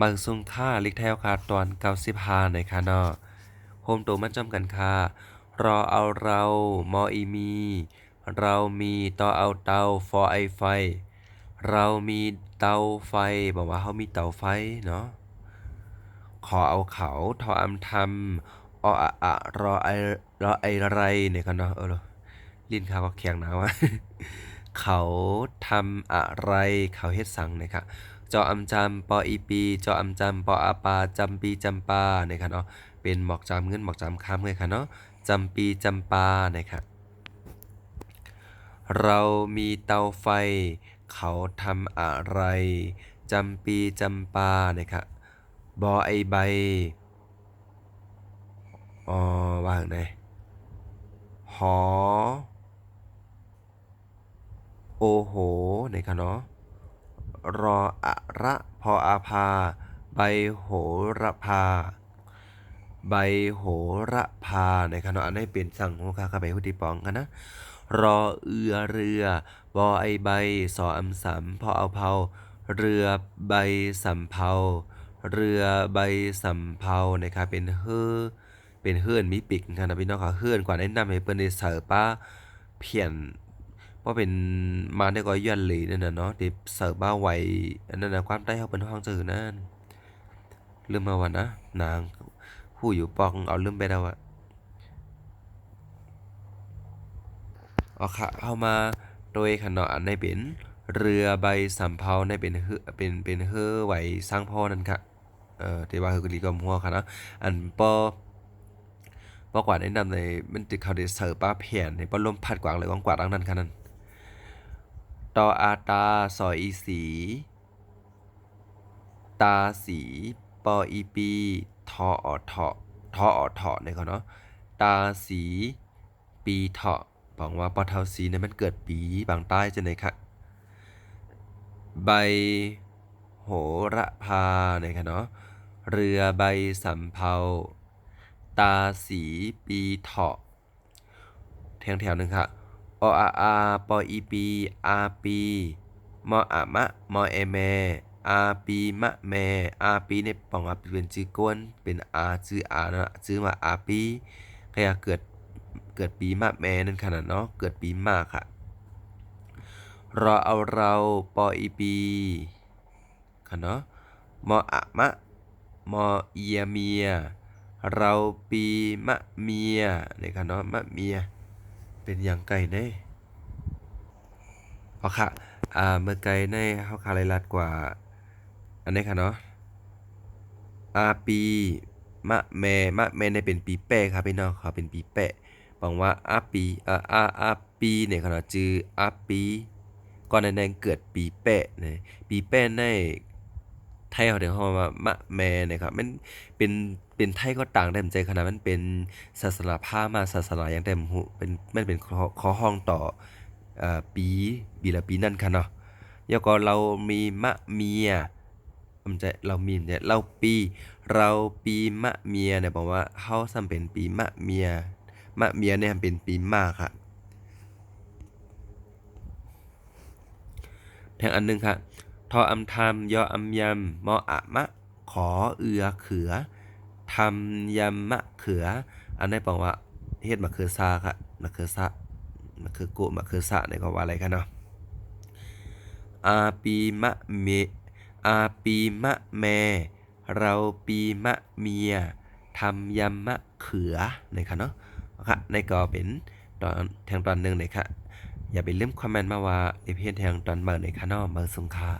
บางสุงค่าลิกแถวค่ะตอน95ในค่ะเนาะโฮมตัวมันจำกันค่ะ รอเอาเรามออีมี เรามีต่อเอาเตาฟอไอไฟ เรามีเตาไฟบอกว่าเขามีเตาไฟเนาะขอเอาเขาทออำทำออะอะรอไอรอไอไรเนี่ยกันเนาะเออลิ้นข้าก็แข็งหนาวอะเขาทำอะไรเขาเฮ็ดสังนะครับ จออำจำปออีปี จออำจำปออาปาจำปีจำปานะครับเนาะเป็นหมอกจำเงินหมอกจำคำเลยค่ะเนาะจำปีจำปานะครับเรามีเตาไฟ เขาทำอะไรจำปีจำปานะครับบอไอใบอ๋อว่างไหนหอ โอโหนะครับเนาะ รออะระพออาภาใบโหระพา ใบโหระพานะครับเนาะอันนี้เป็นสั่งโมคาคาใบหุติปองกันนะ รอเอือเรือบอไอใบ สออำสามพอเอาเผา เรือใบสำเภา เรือใบสำเภานะครับเป็นเฮือเป็นเฮือนมีปิกนะครับพี่น้องค่ะเฮือนกว่าแนะนำให้เปิ้นได้เสิร์ป้าเพียน เพราะเป็นมาได้ก็ย้อนหลีนั่นน่ะเนาะที่เสิร์ฟมาไวอันนั้นน่ะความใต้เฮาเป็นห้องจือนั่นลืมมาวันนะนางผู้อยู่ปองเอาลืมไปแล้วอะเอาค่ะเอามาโดยขนาดอันในเป็นเรือใบสำเภาในเป็นเฮือเป็นเป็นเฮอไหวสร้างพ่อนั่นค่ะเอ่อที่ว่าเฮือกลีกอมหัวค่ะนะอันปอปอกว่าแนะนำในมันติเขาได้เสิร์ฟป้าเพียนในปอลมพัดกวางเลยกวางกวาดดังนั้นค่ะนั่น ตออาตาสออีสี ตาสี ปออีปี ทออเถาะทออเถาะเนี่ยเขาเนาะ ตาสี ปีเถาะบอกว่าปอเทาสีเนี่ยมันเกิดปีบางใต้จะไหนคะใบโหระพาเนี่ยค่ะเนาะ เรือใบสำเภา ตาสีปีเถาะแถวแถวหนึ่งค่ะ ออาอาปออีปีอาปีมออะมะมอเอแมอาปีมะแมอาปีในปองอาปีเป็นจื้อกวนเป็นอาจื้ออานะจื้อมาอาปีขยะเกิดเกิดปีมะแมนั่นขนาดเนาะเกิดปีมากค่ะรอเอาเราปออีปีค่ะเนาะมออะมะมอเอียเมีย เราปีมะเมียนี่ค่ะเนาะมะเมีย เป็นอย่างไก่เน่เพราะค่ะอ่าเมื่อไก่ในเฮาคาไลลัดกว่า อันนี้ค่ะเนาะอาปีมะแม่มะแม่ในเป็นปีแปะครับพี่น้องเขาเป็นปีแปะบอกว่าอาปีอ่ออาอาปีเนี่ยค่ะเนาะจืออาปีก่อนหนานั้นเกิดปีแปะเนี่ยปีแปะในไทยเขาเรียกว่ามะแมเนี่ยครับมันเป็น เป็นไทยก็ต่างแต่ใจขนาดมันเป็นศาสนาพามาศาสนาอย่างแต่หูเป็นมันเป็นข้อห้องต่ออปีปีละปีนั่นค่ะเนาะแล้วก็เรามีมะเมียมันจะเรามีเนี่ยเราปี เราปีมะเมียเนี่ยบอกว่าเฮาซ้ำเป็นปีมะเมีย มะเมียเนี่ยเป็นปีมากค่ะแทงอันหนึงค่ะทออำทำยออำยำมออะมะ ขอเอือเขือ ทำยำมะเขือ อันนี้บอกว่าเฮ็ดมะเขือซาค่ะมะเขือซามะเขือกะมะเขือซาเนี่ยก็ว่าอะไรกันเนาะอาปีมะเมอาปีมะแม เราปีมะเมียทำยำมะเขือนะครับเนาะค่ะในก็เป็นตอนแทงตอนหนึ่งเลยค่ะ อย่าไปลืมคอมเมนต์มาว่าในเพียงแทงตอนเบอร์ในค่ะเนาะเบอร์สงค่า